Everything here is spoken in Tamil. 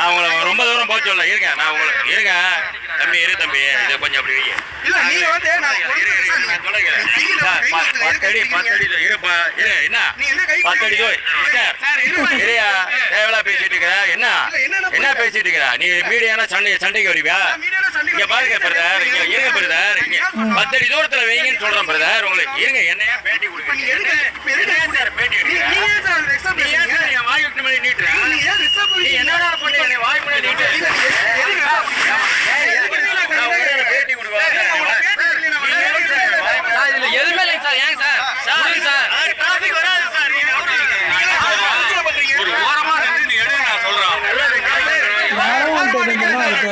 நான் உங்களை ரொம்ப தூரம் போக சொல்ல இருங்க நான் உங்களை இருங்க. தம்பி இரு தம்பி. இதை கொஞ்சம் அப்படி வைங்க. இருப்பா இரு என்ன? நீ என்ன கை பத்து அடி தோய். சார் சார், இருப்பா. இரியா தேவையில்லா பேசிட்டு இருக்கிற என்ன? என்ன? பேசிட்டு இருக்கிற நீ மீடியான சண்டை சண்டைக்கு வருவியா? இங்க பாருங்க. பிரதர். இங்க இருங்க பிரதர். இங்க நான் சொல்றேன். பத்து அடி தூரத்துல வைங்கன்னு சொல்றேன் பிரதர். உங்களுக்கு இருங்க என்னையா பேட்டி இப்ப இருந்தோம்னா அதுக்கு